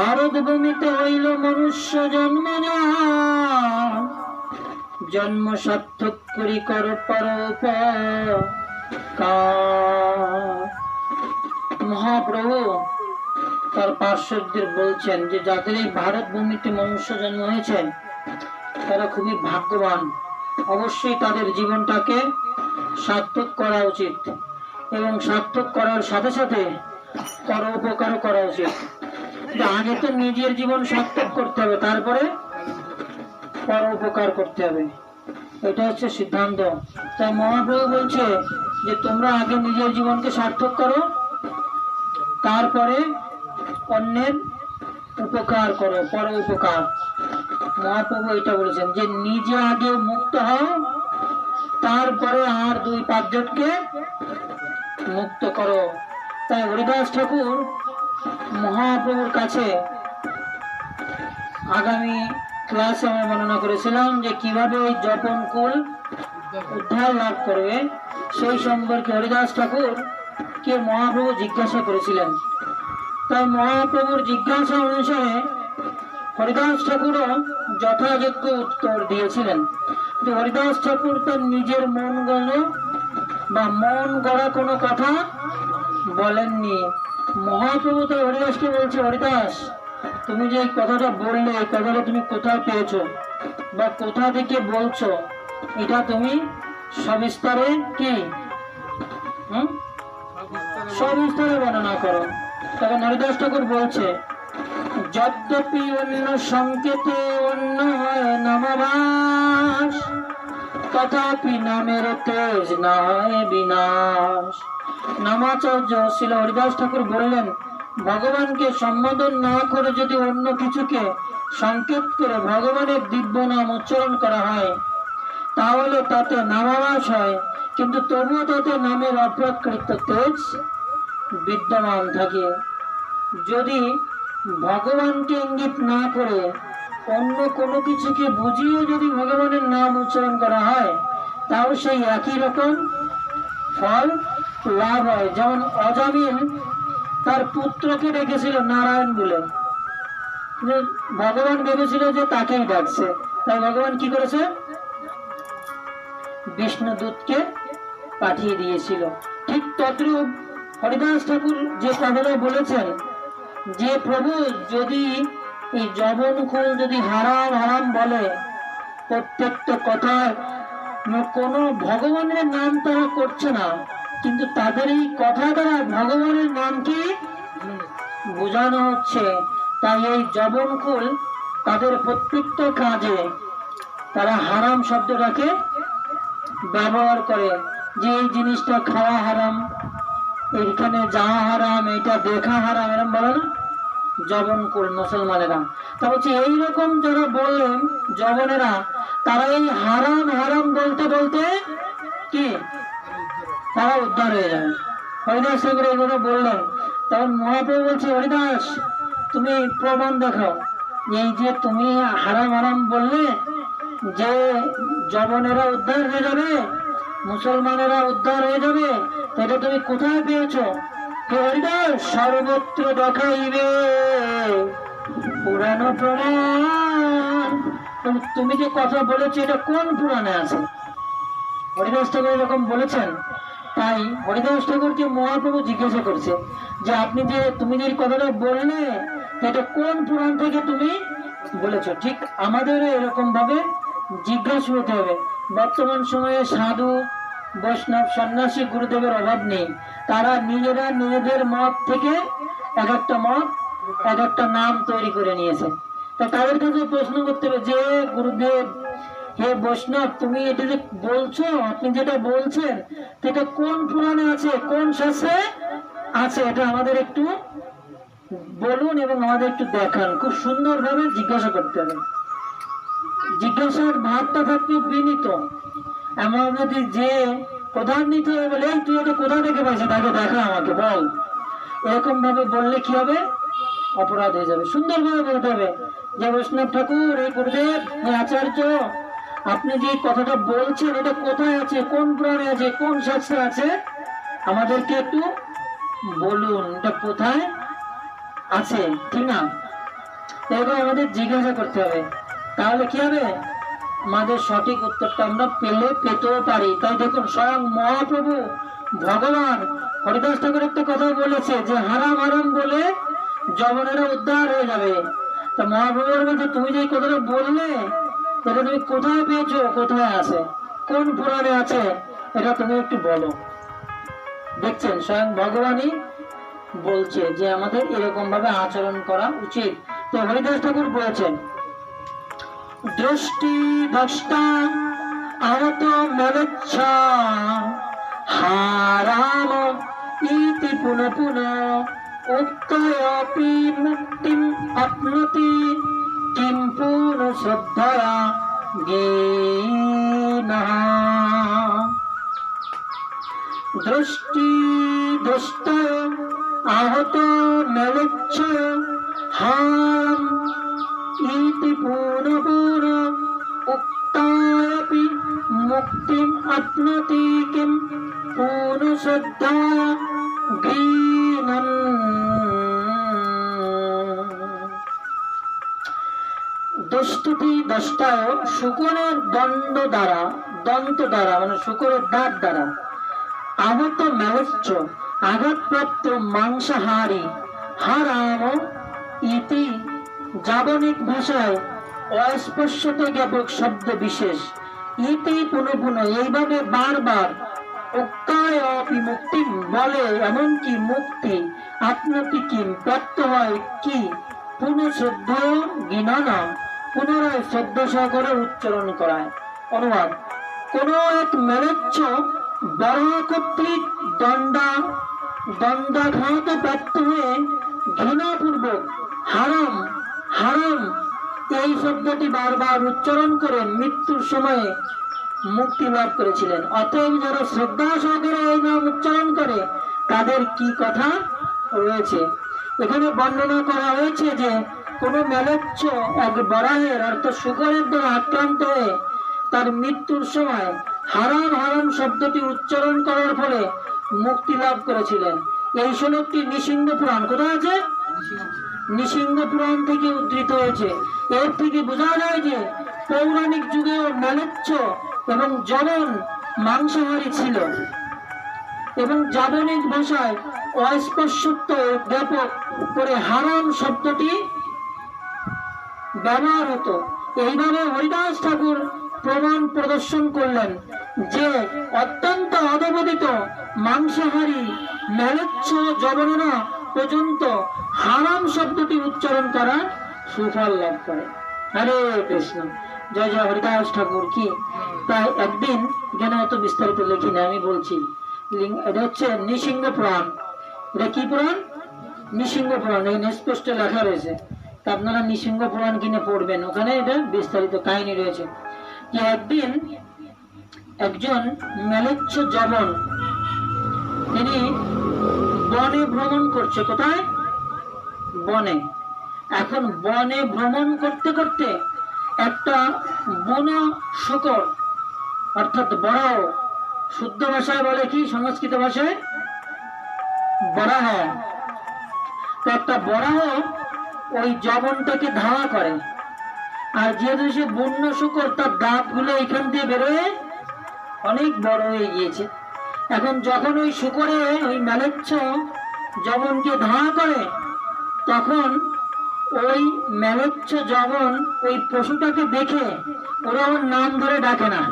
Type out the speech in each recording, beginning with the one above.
ভারত ভূমিতে হইল মনুষ্য জন্ম জন্ম সার্থক করি কর পর মহাপ্রভু তার পার্শ্বদের বলছেন যে, যাদের এই ভারত ভূমিতে মনুষ্য জন্ম হয়েছে, তারা খুবই ভাগ্যবান। অবশ্যই তাদের জীবনটাকে সার্থক করা উচিত এবং সার্থক করার সাথে সাথে পর উপকারও করা উচিত। আগে তো নিজের জীবন সার্থক করতে হবে, তারপরে পর উপকার করতে হবে। এটা হচ্ছে সিদ্ধান্ত। তাই মহাপ্রভু বলছে যে, তোমরা আগে নিজের জীবনকে সার্থক করো, তারপরে অন্যের উপকার করো, পর উপকার। মহাপ্রভু এটা বলেছেন যে, নিজে আগে মুক্ত হও, তারপরে আর দুই পাঁচজনকে মুক্ত করো। তাই হরিদাস ঠাকুর মহাপ্রভুর কাছে আগামী ক্লাসে আমরা বর্ণনা করেছিলাম যে কীভাবে এই জপন কুল উদ্ধার লাভ করবে, সেই সম্পর্কে হরিদাস ঠাকুর কে মহাপ্রভু জিজ্ঞাসা করেছিলেন। তাই মহাপ্রভুর জিজ্ঞাসা অনুসারে হরিদাস ঠাকুরও যথাযোগ্য উত্তর দিয়েছিলেন। যে হরিদাস ঠাকুর তার নিজের মন গণ বা মন গড়া কোনো কথা বলেননি। মহাপ্রভু হরিদাসকে বলছে, হরিদাস, তুমি যে কথাটা বললে, এই কথাটা তুমি কোথায় বা কোথা থেকে বলছো? এটা তুমি সবিস্তারে কি? সবিস্তারে বর্ণনা করো। তখন হরিদাস ঠাকুর বলছে, যদ্যপি অন্য সংকেতে অন্য হয় নামাবাস, তথাপি নামের তেজ না বিনাশ। নামাচার্য শিল হরিদাস ঠাকুর বললেন, ভগবানকে সম্বোধন না করে যদি অন্য কিছুকে সংকেত করে ভগবানের দিব্য নাম উচ্চারণ করা হয়, তাহলে তাতে নামাবাস হয়। কিন্তু তবুও তাতে নামের অপ্রাকৃত তেজ বিদ্যমান থাকে। যদি ভগবানকে ইঙ্গিত না করে অন্য কোনো কিছুকে বুঝিয়ে যদি ভগবানের নাম উচ্চারণ করা হয় তাও সেই একই রকম ফল লাভ হয়। যেমন অজামিল তার পুত্রকে ডেকেছিল নারায়ণ বলে। ভগবান ভেবেছিল যে তাকেই ডাকছে। তাই ভগবান কি করেছে? বিষ্ণুদূতকে পাঠিয়ে দিয়েছিল। ঠিক তদ্রূপ হরিদাস ঠাকুর যে কথাটা বলেছেন, যে প্রভু যদি এই জবন খুল যদি হারাম হারাম বলে, প্রত্যেকটা কথায় কোনো ভগবানের নাম তারা করছে না। কিন্তু তাদের এই কথা দ্বারা ভগবানের নামকে বোঝানো হচ্ছে। তাই এই জবনকুল তাদের প্রত্যেকটা কাজে তারা হারাম শব্দটাকে ব্যবহার করে। যে এই জিনিসটা খাওয়া হারাম এইখানে যাওয়া হারাম, এটা দেখা হারাম এরকম বলে না? জবনকুল, মুসলমানেরা। তা হচ্ছে এইরকম যারা বললেন জবনেরা, তারা এই হারাম হারাম বলতে বলতে কি? তারা উদ্ধার। হয়ে যাবে হরিদাস ঠাকুর এই কথা বললেন, তখন মহাপ্রভু বলছে, হরিদাস, তুমি প্রমাণ দেখাও। এই যে তুমি হারাম হারাম বললে, যে জবনেরা উদ্ধার হয়ে যাবে, মুসলমানেরা উদ্ধার হয়ে যাবে এটা তুমি কোথায় পেয়েছ? হরিদাস, সর্বত্র দেখাইবে। পুরানো প্রমাণ? তুমি যে কথা বলেছ, এটা কোন পুরাণে আছে? হরিদাস ঠাকুর এরকম বলেছেন তাই হরিদাস ঠাকুরকে মহাপ্রভু জিজ্ঞাসা করছে যে আপনি যে তুমি যে কথাটা বললে, এটা কোন পুরাণ থেকে তুমি বলেছ? ঠিক আমাদেরও এরকম ভাবে জিজ্ঞাসা হতে হবে। বর্তমান সময়ে সাধু, বৈষ্ণব, সন্ন্যাসী গুরুদেবের অভাব নেই। তারা নিজেরা নিজেদের মত থেকে এক একটা মত, এক একটা নাম তৈরি করে নিয়েছে। তা তাদের কাছে প্রশ্ন করতে হবে যে, গুরুদেব হে বৈষ্ণব, তুমি এটা যে বলছো, আপনি যেটা বলছেন, এটা কোন পুরাণে আছে, কোন শাস্ত্রে আছে? এটা আমাদের একটু বলুন এবং আমাদের একটু দেখান। খুব সুন্দরভাবে জিজ্ঞাসা করতে হবে। জিজ্ঞাসার ভাবটা থাকবে বিনীত। এমন যদি যে প্রধান নিতে হবে বলে তুই এটা কোথা থেকে পাইছিস? তাকে দেখা আমাকে, বল। এরকম ভাবে বললে কি হবে? অপরাধ হয়ে যাবে। সুন্দরভাবে বলতে হবে যে, বৈষ্ণব ঠাকুর এই গুরুদেব আচার্য আপনি যে কথাটা বলছেন, এটা কোথায় আছে? কোন পুরাণে আছে? কোন শাস্ত্রে আছে? আমাদেরকে একটু বলুন, এটা কোথায় আছে? ঠিক না? এরকম আমাদের জিজ্ঞাসা করতে হবে। তাহলে কি হবে? আমাদের সঠিক উত্তরটা আমরা পেলে, পেতেও পারি। তাই দেখুন, স্বয়ং মহাপ্রভু ভগবান হরিদাস ঠাকুর একটা কথা বলেছে যে হারাম হারাম বলে জবনেরা উদ্ধার হয়ে যাবে। তা মহাপ্রভুর বলছে তুমি যে কথাটা বললে এটা তুমি কোথায় পেয়েছ? কোথায় আছে? কোন পুরাণে আছে? এটা তুমি একটু বলো। দেখছেন, স্বয়ং ভগবানই বলছে যে আমাদের এরকম ভাবে আচরণ করা উচিত। তো হরিদাস ঠাকুর বলেছেন, দৃষ্টি দষ্টা আহত মেলেচ্ছ, হারাম ইতি পুন পুন উক্তয়পি মুক্তিম আপ্নতি। পুন শ্রদ্ধয়া গেনা। দৃষ্টি দৃষ্ট আহত মেলেচ্ছ হাম ইতি পুনপুর উক্তায়পি মুক্তিম আপ্নতি কিম দস্তুতি দশটায় শুকরের দণ্ড দ্বারা, দন্ত দ্বারা মানে শুকরের দাঁত দ্বারা। আহত মেলচ্ছ আঘাতপ্রাপ্ত মাংসাহারী, হারাম ইতি জাবনিক ভাষায় অস্পর্শতে জ্ঞাপক শব্দ বিশেষ। ইতি পুনঃ পুনঃ এইভাবে বারবার উক্তায় অপি মুক্তি বলে, এমনকি মুক্তি আত্মতি কিম প্রাপ্ত হয় কি পুনঃশ্রদ্ধ গিনানা পুনরায় শ্রদ্ধ সহকারে উচ্চারণ করায়। অনুবাদ, কোন এক মেলচ্ছ বড় কর্তৃক দণ্ডা দণ্ডাঘাত প্রাপ্ত হয়ে ঘৃণাপূর্বক হারাম হারাম, এই শব্দটি বারবার উচ্চারণ করে মৃত্যুর সময়ে মুক্তি লাভ করেছিলেন। অতএব যারা শ্রদ্ধা সহকারে এই নাম উচ্চারণ করে, তাদের কি কথা রয়েছে? এখানে বর্ণনা করা হয়েছে যে কোন মেলচ্ছ এক বরাহের অর্থাৎ শুকরের দ্বারা আক্রান্ত হয়ে তার মৃত্যুর সময় হারাম হারাম শব্দটি উচ্চারণ করার ফলে মুক্তি লাভ করেছিলেন। এই শ্লোকটি নিসিংহ পুরাণ। কোথায় আছে? নিসিংহ পুরাণ থেকে উদ্ধৃত হয়েছে। এর থেকে বোঝা যায় যে পৌরাণিক যুগেও মেলেচ্ছ এবং জবন মাংসাহারী ছিল এবং জাবনিক ভাষায় অস্পর্শত্ব জ্ঞাপক করে হারাম শব্দটি ব্যবহার হতো এইভাবে হরিদাস ঠাকুর প্রমাণ প্রদর্শন করলেন যে অত্যন্ত অধপতিত মাংসাহারী মেলেচ্ছ জবননা পর্যন্ত হারাম শব্দটি উচ্চারণ করা সুফল লাভ করে। হরে কৃষ্ণ। জয় জয় হরিদাস ঠাকুর কি? তাই একদিন যেন অত বিস্তারিত লিখি না, আমি বলছি এটা হচ্ছে নৃসিংহ পুরাণ। এটা কি পুরাণ? নৃসিংহ পুরাণ, এই স্পষ্ট লেখা রয়েছে। আপনারা নৃসিংহ পুরাণ কিনে পড়বেন। ওখানে এটা বিস্তারিত কাহিনী রয়েছে। যে একদিন একজন মেলেচ্ছ জবন, তিনি বনে ভ্রমণ করছে। কোথায়? বনে। এখন বনে ভ্রমণ করতে করতে একটা বুনো শুকর, অর্থাৎ বড়, শুদ্ধ ভাষায় বলে কি, সংস্কৃত ভাষায়? বরাহ তো একটা বরাহ ওই জবনটাকে ধাওয়া করে। আর যেহেতু সে বন্য শুকর, তার দাঁত দাঁতগুলো এখান দিয়ে বেরোয়, অনেক বড় হয়ে গিয়েছে। এখন যখন ওই শুকরে, ওই মেলেচ্ছ জবনকে ধাওয়া করে, তখন ওই মেলেচ্ছ জবন ওই পশুটাকে দেখে ওরা ওর নাম ধরে ডাকে না।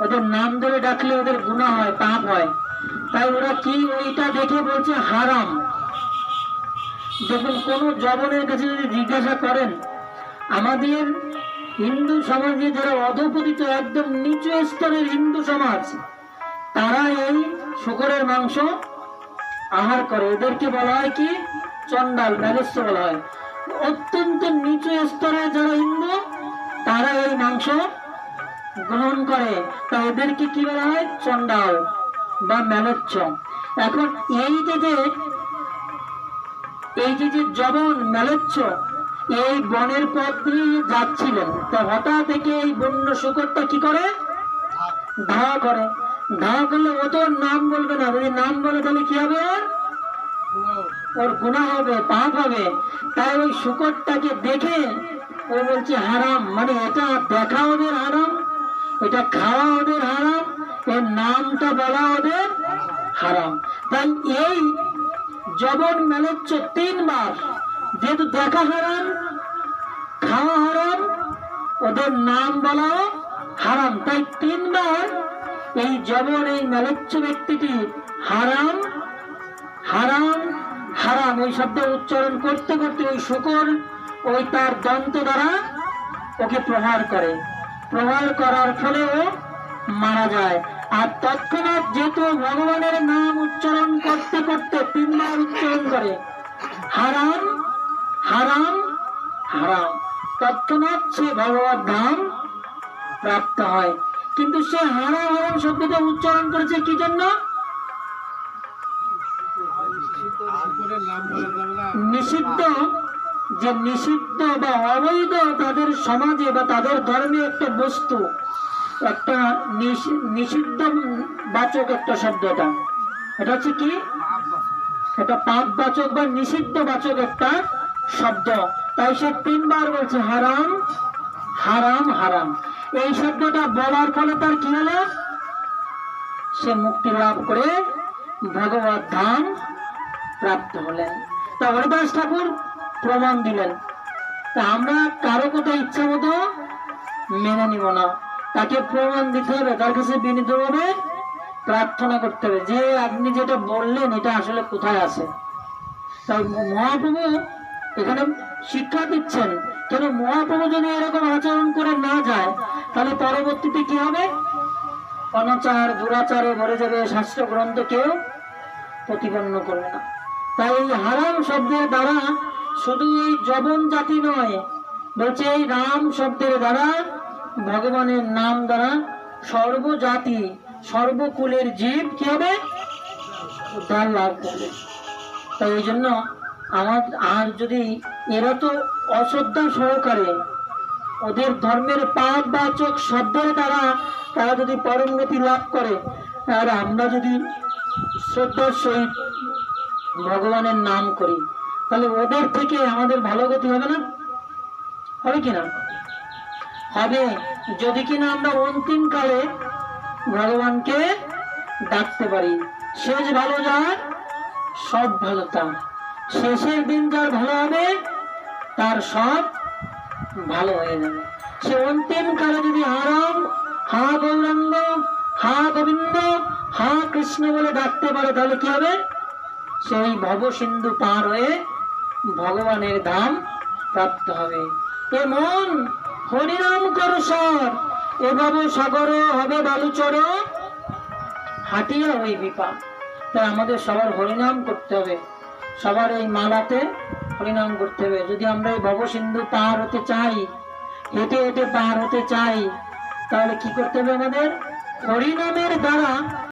ওদের নাম ধরে ডাকলে ওদের গুণা হয়, পাপ হয়। তাই ওরা কি ওইটা দেখে বলছে হারাম। দেখুন কোন জবনের কাছে যদি জিজ্ঞাসা করেন, আমাদের হিন্দু সমাজে যারা অধপতিত, একদম নিচু স্তরের হিন্দু সমাজ, তারা এই শুকরের মাংস আহার করে। এদেরকে বলা হয় কি? চন্ডাল ম্যালেস্য বলা হয়। অত্যন্ত নিচু স্তরের যারা হিন্দু, তারা এই মাংস গ্রহণ করে। তা এদেরকে কি বলা হয়? চন্ডাল বা ম্যালেচ্ছ এখন এই যে এই যে যে জবন ম্যালেচ্ছ এই বনের পথ দিয়ে যাচ্ছিল, তা হঠাৎ থেকে এই বন্য শুকরটা কি করে? ধাওয়া করে। ধাওয়া করলে ও তো নাম বলবে না। যদি নাম বলে তাহলে কি হবে ওর? ওর গুণা হবে, পাপ হবে। তাই ওই শুকরটাকে দেখে ও বলছে, হারাম। মানে এটা দেখা ওদের হারাম, এটা খাওয়া ওদের হারাম, এর নামটা বলা ওদের হারাম। তাই এই জবন মেলেচ্ছ তিনবার যেহেতু দেখা হারাম, খাওয়া হারাম, ওদের নাম বলাও হারাম। তাই তিনবার এই জবন, এই মেলেচ্ছ ব্যক্তিটি হারাম হারাম হারাম। ওই শব্দ উচ্চারণ করতে করতে ওই শুকর ওই তার দন্ত দ্বারা ওকে প্রহার করে। প্রহার করার ফলে ও মারা যায়। আর তৎক্ষণাৎ যেহেতু ভগবানের নাম উচ্চারণ করতে করতে তিনবার উচ্চারণ করে, হারাম হারাম হারাম। তৎক্ষণাৎ সে ভগবত ধাম প্রাপ্ত হয়। কিন্তু সে হারাম হারাম শব্দটা উচ্চারণ করেছে কি জন্য? নিষিদ্ধ, যে নিষিদ্ধ বা অবৈধ তাদের সমাজে বা তাদের ধর্মে একটা বস্তু একটা নিষিদ্ধ বাচক একটা শব্দটা এটা হচ্ছে কি? এটা পাপ বাচক বা নিষিদ্ধ বাচক একটা শব্দ। তাই সে তিনবার বলছে, হারাম হারাম হারাম। এই শব্দটা বলার ফলে তার কি হলো? সে মুক্তি লাভ করে ভগবত ধাম প্রাপ্ত হলেন। তা হরিদাস ঠাকুর প্রমাণ দিলেন। তা আমরা কারও কথা ইচ্ছা মতো মেনে নিব না। তাকে প্রমাণ দিতে হবে, তার কাছে বিনীতভাবে প্রার্থনা করতে হবে। যে আপনি যেটা বললেন, এটা আসলে কোথায় আছে? তাই মহাপ্রভু এখানে শিক্ষা দিচ্ছেন, কেন মহাপ্রভু যদি এরকম আচরণ করে না যায়, তাহলে পরবর্তীতে কি হবে? অনাচার, দুরাচারে ভরে যাবে শাস্ত্র গ্রন্থ কেউ প্রতিপন্ন করবে না। তাই এই হারাম শব্দের দ্বারা শুধু এই জবন জাতি নয় বলছে এই রাম শব্দের দ্বারা ভগবানের নাম দ্বারা সর্বজাতি, সর্বকুলের জীব কি হবে? উদ্ধার লাভ করবে। তাই এই জন্য আমার আর যদি এরা তো অশ্রদ্ধা সহকারে ওদের ধর্মের পাপ বাচক শব্দের দ্বারা তারা যদি পরমগতি লাভ করে, আর আমরা যদি শ্রদ্ধার সহিত ভগবানের নাম করি, তাহলে ওদের থেকে আমাদের ভালো গতি হবে না? হবে কিনা হবে। যদি কিনা আমরা অন্তিম কালে ভগবানকে ডাকতে পারি। শেষ ভালো যার, সব ভালো তার। শেষের দিন যার ভালো হবে, তার সব ভালো হয়ে যাবে। সে অন্তিম কালে যদি হারাম, হা গৌরাঙ্গ, হা গোবিন্দ, হা কৃষ্ণ বলে ডাকতে পারে, তাহলে কি হবে? সেই ভব সিন্ধু পার হয়ে ভগবানের ধাম প্রাপ্ত হবে। এ মন হরিনাম কর সর। এভাবে ভব সাগর হবে বালুচর। হাটিয়া ওই বিপাক তাই আমাদের সবার হরিনাম করতে হবে। সবার এই মালাতে হরিনাম করতে হবে। যদি আমরা এই ভব সিন্ধু পার হতে চাই, হেঁটে হেঁটে পার হতে চাই, তাহলে কি করতে হবে আমাদের? হরিনামের দ্বারা